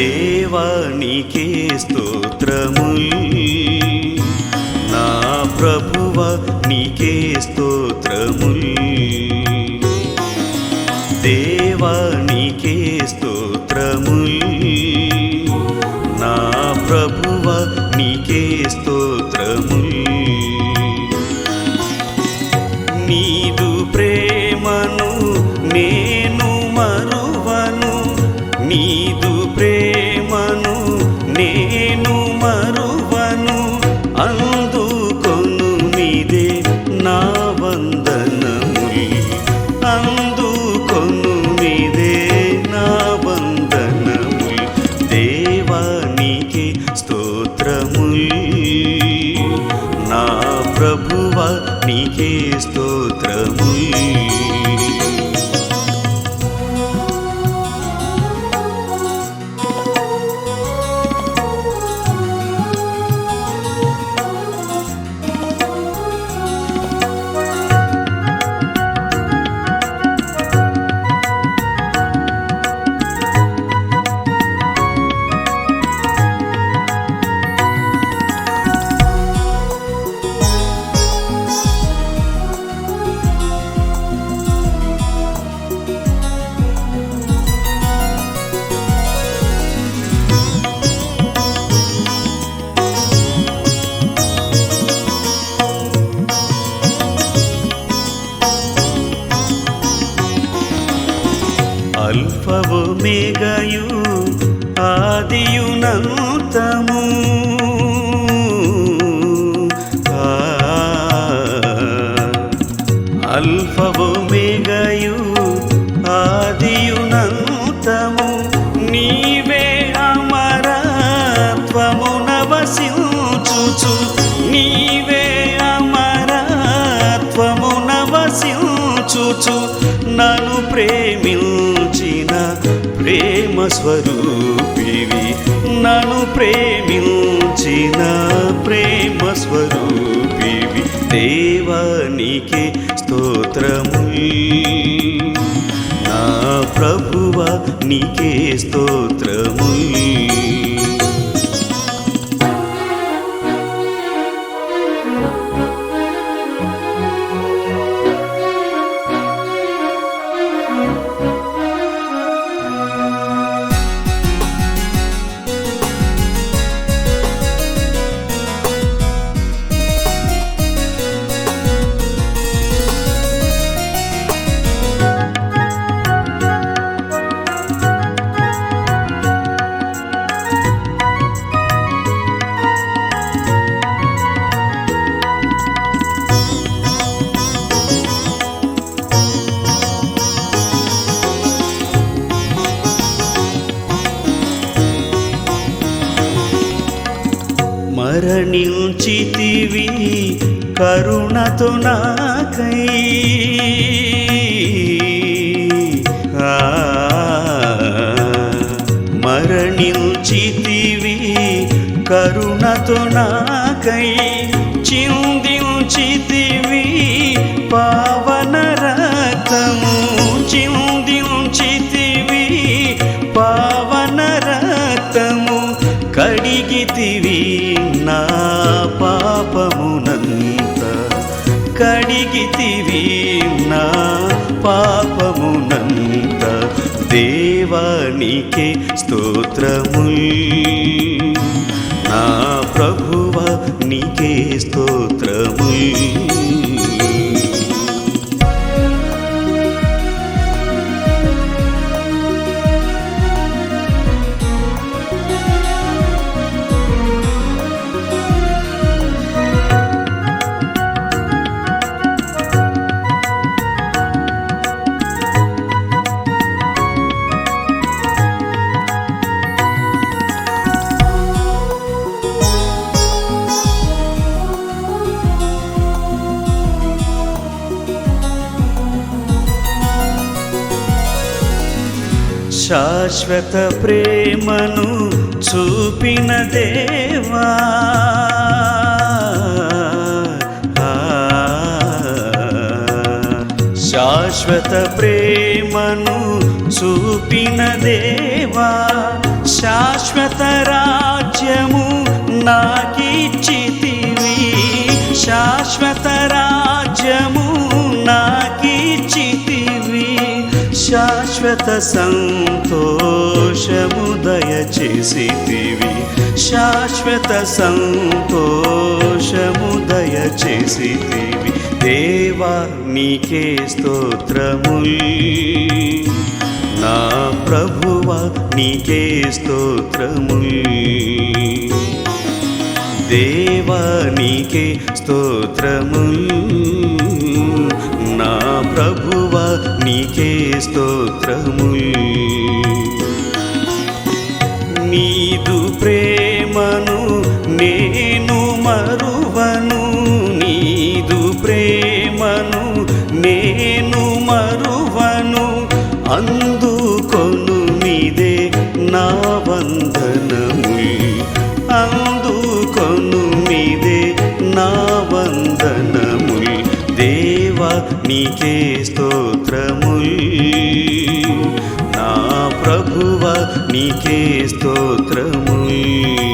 దేవానికే స్తోత్రముల్. నా ప్రభువ నీకే స్తోత్రముల్. దేవానికే స్తోత్రముల్. వందనములు అందుకొను మీదే నా వందనములు. దేవానికి స్తోత్రముల్. నా ప్రభువ నీకే స్తోత్రముల్. ఆదియునంతము. ఆ, అల్ఫవు మేఘయు ఆదియునంతము. నీవే అమరత్వమున నవసించుచు నీవే అమరత్వమున నవసించుచు నన్ను ప్రేమిల్ ప్రేమ స్వరూపివి. నన్ను ప్రేమించిన ప్రేమ స్వరూపివి. దేవానికి స్తోత్రము నా ప్రభువ నీకే స్తోత్రము మరణించితివి కరుణతో నాకై. మరణించితివి కరుణతో నాకై. చిందించితివి పావ కడిగితివి నా పాపమునంత. కడిగితివి నా పాపమునంత. దేవానికి స్తోత్రముల్. నా ప్రభువ నీకే స్తోత్రముల్. శాశ్వత ప్రేమను చూపిన దేవా. శాశ్వత ప్రేమను చూపిన దేవా. శాశ్వత రాజ్యము నాకిచ్చితివి. శాశ్వత రా శాశ్వత సంతోషము దయచేసితివి. శాశ్వత సంతోషము దయచేసితివి. దేవా నీకే స్తోత్రముల్. నా ప్రభువా నీకే స్తోత్రముల్. దేవా నీకే స్తోత్రముల్. నా ప్రభు నీకే స్తోత్రముల్. నీదు ప్రేమను నేను మరువను. నీదు ప్రేమను నేను మరువను. అందుకొను మీదే నా వందనముల్. నీకే స్తోత్రముల్. నా ప్రభువ నీకే స్తోత్రముల్.